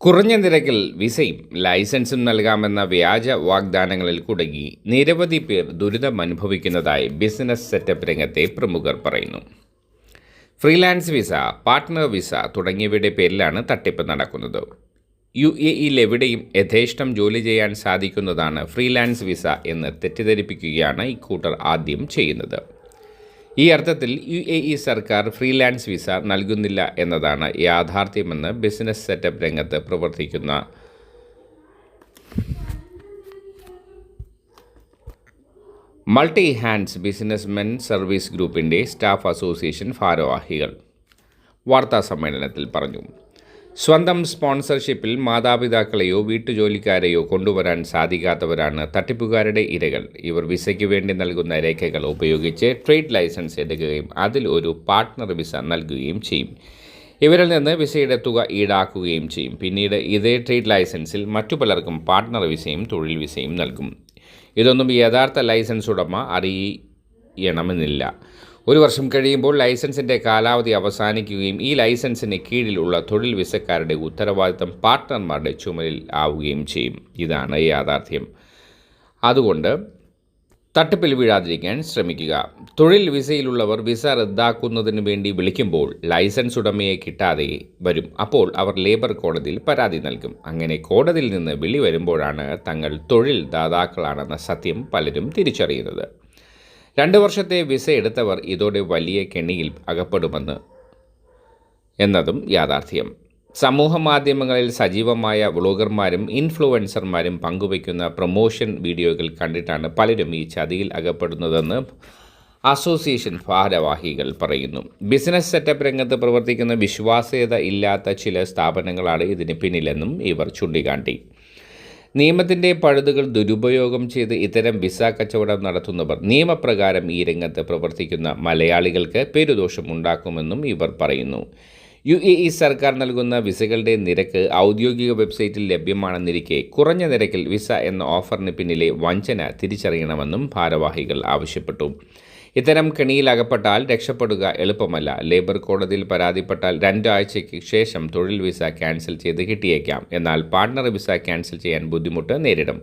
കുറഞ്ഞ നിരക്കിൽ വിസയും ലൈസൻസും നൽകാമെന്ന വ്യാജ വാഗ്ദാനങ്ങളിൽ കുടുങ്ങി നിരവധി പേർ ദുരിതം അനുഭവിക്കുന്നതായി ബിസിനസ് സെറ്റപ്പ് രംഗത്തെ പ്രമുഖർ പറയുന്നു. ഫ്രീലാൻസ് വിസ പാർട്ട്ണർ വിസ തുടങ്ങിയവയുടെ പേരിലാണ് തട്ടിപ്പ് നടക്കുന്നത്. യു എ ഇയിലെവിടെയും യഥേഷ്ടം ജോലി ചെയ്യാൻ സാധിക്കുന്നതാണ് ഫ്രീലാൻസ് വിസ എന്ന് തെറ്റിദ്ധരിപ്പിക്കുകയാണ് ഇക്കൂട്ടർ ആദ്യം ചെയ്യുന്നത്. ഈ അർത്ഥത്തിൽ യു എ ഇ സർക്കാർ ഫ്രീലാൻസ് വിസ നൽകുന്നില്ല എന്നതാണ് യാഥാർത്ഥ്യമെന്ന് ബിസിനസ് സെറ്റപ്പ് രംഗത്ത് പ്രവർത്തിക്കുന്ന മൾട്ടി ഹാൻഡ്സ് ബിസിനസ്മെൻ സർവീസ് ഗ്രൂപ്പിന്റെ സ്റ്റാഫ് അസോസിയേഷൻ ഭാരവാഹികൾ. വാർത്താ സമ്മേളനത്തിൽ പറഞ്ഞു. സ്വന്തം സ്പോൺസർഷിപ്പിൽ മാതാപിതാക്കളെയോ വീട്ടുജോലിക്കാരെയോ കൊണ്ടുവരാൻ സാധിക്കാത്തവരാണ് തട്ടിപ്പുകാരുടെ ഇരകൾ. ഇവർ വിസയ്ക്ക് വേണ്ടി നൽകുന്ന രേഖകൾ ഉപയോഗിച്ച് ട്രേഡ് ലൈസൻസ് എടുക്കുകയും അതിൽ ഒരു പാർട്ട്ണർ വിസ നൽകുകയും ചെയ്യും. ഇവരിൽ നിന്ന് വിസയുടെ തുക ഈടാക്കുകയും ചെയ്യും. പിന്നീട് ഇതേ ട്രേഡ് ലൈസൻസിൽ മറ്റു പലർക്കും പാർട്ട്ണർ വിസയും തൊഴിൽ വിസയും നൽകും. ഇതൊന്നും യഥാർത്ഥ ലൈസൻസ് ഉടമ അറിയണമെന്നില്ല. ഒരു വർഷം കഴിയുമ്പോൾ ലൈസൻസിന്റെ കാലാവധി അവസാനിക്കുകയും ഈ ലൈസൻസിന് കീഴിലുള്ള തൊഴിൽ വിസക്കാരുടെ ഉത്തരവാദിത്തം പാർട്ട്ണർമാരുടെ ചുമലിൽ ആവുകയും ചെയ്യും. ഇതാണ് യാഥാർത്ഥ്യം. അതുകൊണ്ട് തട്ടിപ്പിൽ വീഴാതിരിക്കാൻ ശ്രമിക്കുക. തൊഴിൽ വിസയിലുള്ളവർ വിസ റദ്ദാക്കുന്നതിന് വേണ്ടി വിളിക്കുമ്പോൾ ലൈസൻസ് ഉടമയെ കിട്ടാതെ വരും. അപ്പോൾ അവർ ലേബർ കോടതിയിൽ പരാതി നൽകും. അങ്ങനെ കോടതിയിൽ നിന്ന് വിളി വരുമ്പോഴാണ് തങ്ങൾ തൊഴിൽ ദാതാക്കളാണെന്ന സത്യം പലരും തിരിച്ചറിയുന്നത്. രണ്ട് വർഷത്തെ വിസ എടുത്തവർ ഇതോടെ വലിയ കെണിയിൽ അകപ്പെടുമെന്ന് എന്നതും യാഥാർത്ഥ്യം. സമൂഹ മാധ്യമങ്ങളിൽ സജീവമായ വ്ളോഗർമാരും ഇൻഫ്ലുവൻസർമാരും പങ്കുവയ്ക്കുന്ന പ്രൊമോഷൻ വീഡിയോകൾ കണ്ടിട്ടാണ് പലരും ഈ ചതിയിൽ അകപ്പെടുന്നതെന്ന് അസോസിയേഷൻ ഭാരവാഹികൾ പറയുന്നു. ബിസിനസ് സെറ്റപ്പ് രംഗത്ത് പ്രവർത്തിക്കുന്ന വിശ്വാസ്യത ഇല്ലാത്ത ചില സ്ഥാപനങ്ങളാണ് ഇതിന് പിന്നിലെന്നും ഇവർ ചൂണ്ടിക്കാട്ടി. നിയമത്തിന്റെ പഴുതുകൾ ദുരുപയോഗം ചെയ്ത് ഇത്തരം വിസ കച്ചവടം നടത്തുന്നവർ നിയമപ്രകാരം ഈ രംഗത്ത് പ്രവർത്തിക്കുന്ന മലയാളികൾക്ക് പേരുദോഷം ഉണ്ടാക്കുമെന്നും ഇവർ പറയുന്നു. യു എ ഇ സർക്കാർ നൽകുന്ന വിസകളുടെ നിരക്ക് ഔദ്യോഗിക വെബ്സൈറ്റിൽ ലഭ്യമാണെന്നിരിക്കെ കുറഞ്ഞ നിരക്കിൽ വിസ എന്ന ഓഫറിന് പിന്നിലെ വഞ്ചന തിരിച്ചറിയണമെന്നും ഭാരവാഹികൾ ആവശ്യപ്പെട്ടു. ഇത്തരം കെണിയിലകപ്പെട്ടാൽ രക്ഷപ്പെടുക എളുപ്പമല്ല. ലേബർ കോടതിയിൽ പരാതിപ്പെട്ടാൽ രണ്ടാഴ്ചയ്ക്ക് ശേഷം തൊഴിൽ വിസ ക്യാൻസൽ ചെയ്ത് കിട്ടിയേക്കാം. എന്നാൽ പാർട്ണർ വിസ ക്യാൻസൽ ചെയ്യാൻ ബുദ്ധിമുട്ട് നേരിടും.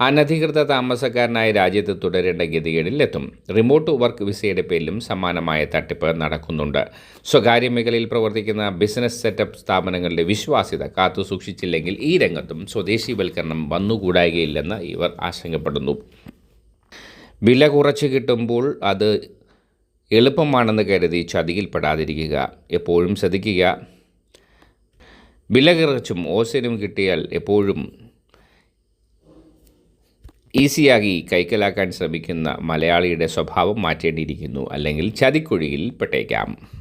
അനധികൃത താമസക്കാരനായി രാജ്യത്ത് തുടരേണ്ട ഗതികേടിലെത്തും. റിമോട്ട് വർക്ക് വിസയുടെ പേരിലും സമാനമായ തട്ടിപ്പ് നടക്കുന്നുണ്ട്. സ്വകാര്യ മേഖലയിൽ പ്രവർത്തിക്കുന്ന ബിസിനസ് സെറ്റപ്പ് സ്ഥാപനങ്ങളുടെ വിശ്വാസ്യത കാത്തു സൂക്ഷിച്ചില്ലെങ്കിൽ ഈ രംഗത്തും സ്വദേശീവൽക്കരണം വന്നുകൂടായികയില്ലെന്ന് ഇവർ ആശങ്കപ്പെടുന്നു. വില കുറച്ച് കിട്ടുമ്പോൾ അത് എളുപ്പമാണെന്ന് കരുതി ചതിയിൽപ്പെടാതിരിക്കുക. എപ്പോഴും ശ്രദ്ധിക്കുക. വില കുറച്ചും ഓസരും കിട്ടിയാൽ എപ്പോഴും ഈസിയാക്കി കൈക്കലാക്കാൻ ശ്രമിക്കുന്ന മലയാളിയുടെ സ്വഭാവം മാറ്റേണ്ടിയിരിക്കുന്നു. അല്ലെങ്കിൽ ചതിക്കുഴിയിൽ പെട്ടേക്കാം.